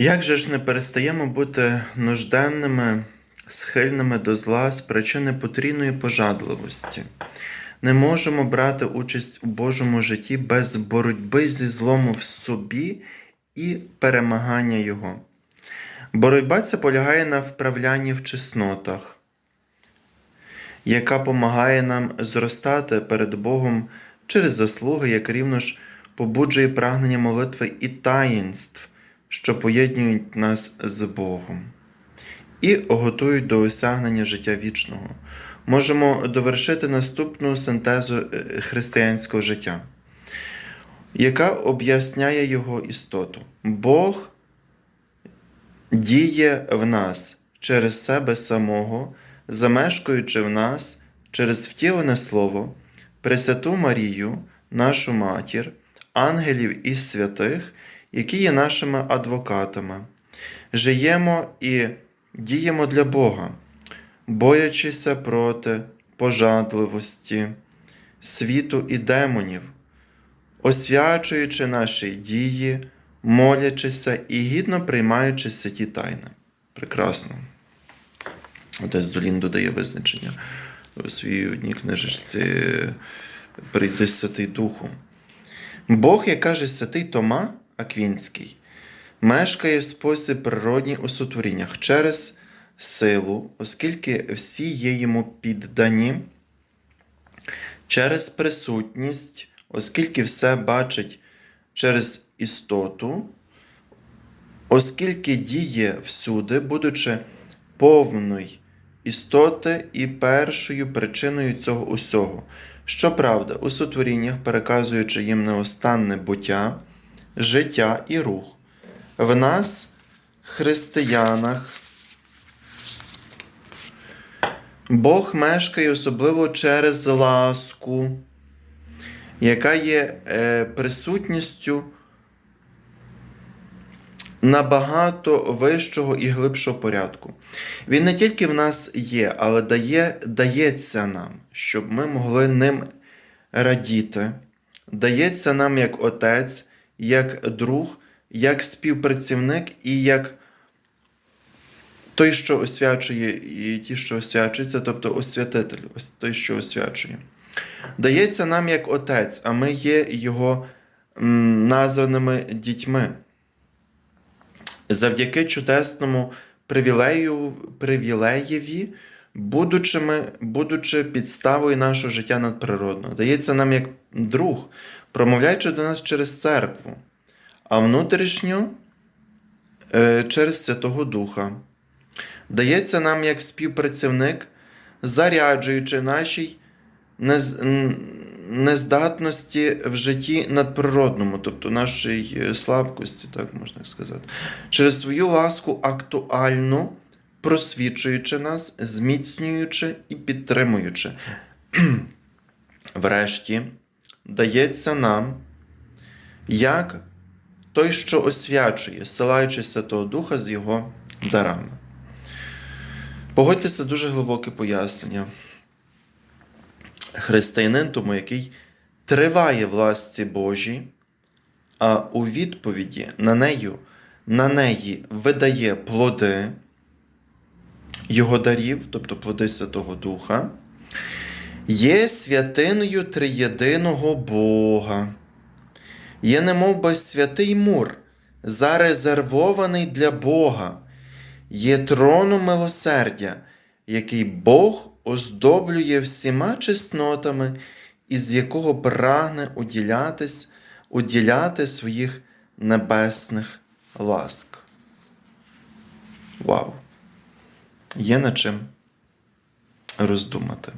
Як же ж не перестаємо бути нужденними, схильними до зла з причини потрійної пожадливості? Не можемо брати участь у Божому житті без боротьби зі злом в собі і перемагання його. Боротьба ця полягає на вправлянні в чеснотах, яка допомагає нам зростати перед Богом через заслуги, як рівно ж побуджує прагнення молитви і таїнств, що поєднують нас з Богом, і готують до осягнення життя вічного. Можемо довершити наступну синтезу е, християнського життя, яка об'ясняє його істоту. Бог діє в нас через себе самого, замешкуючи в нас через втілене Слово, Пресвяту Марію, нашу матір, ангелів і святих, які є нашими адвокатами. Живемо і діємо для Бога, борючися проти пожадливості, світу і демонів, освячуючи наші дії, молячися і гідно приймаючи святі тайни. Прекрасно. Отець Долін додає визначення у своїй одній книжечці Прийди Святий Духу. Бог, як каже святий Тома Аквінський, мешкає в спосіб природній у сотворіннях через силу, оскільки всі є йому піддані, через присутність, оскільки все бачить через істоту, оскільки діє всюди, будучи повною істоти і першою причиною цього усього. Щоправда, у сотворіннях, переказуючи їм неостанне буття, життя і рух. В нас, християнах, Бог мешкає особливо через ласку, яка є е, присутністю набагато вищого і глибшого порядку. Він не тільки в нас є, але дає, дається нам, щоб ми могли ним радіти. Дається нам як отець, як друг, як співпрацівник і як той, що освячує, і ті, що освячуються, тобто освятитель, той, що освячує. Дається нам як отець, а ми є його названими дітьми. Завдяки чудесному привілею, привілеєві, будучи, будучи підставою нашого життя надприродного. Дається нам як друг, промовляючи до нас через церкву, а внутрішньо е, через Святого Духа. Дається нам як співпрацівник, заряджуючи нашій нез, нездатності в житті надприродному, тобто нашій е, слабкості, так можна сказати, через свою ласку актуально просвічуючи нас, зміцнюючи і підтримуючи. Врешті дається нам як той, що освячує, силаючи Святого Духа з його дарами. Погодьтеся дуже глибоке пояснення. Християнин, тому який триває в ласці Божій, а у відповіді на нею, на неї видає плоди його дарів, тобто плоди Святого Духа, є святиною триєдиного Бога. Є немов би святий мур, зарезервований для Бога, є троном милосердя, який Бог оздоблює всіма чеснотами, із якого прагне уділятись, уділяти своїх небесних ласк. Вау! Є над чим роздумати.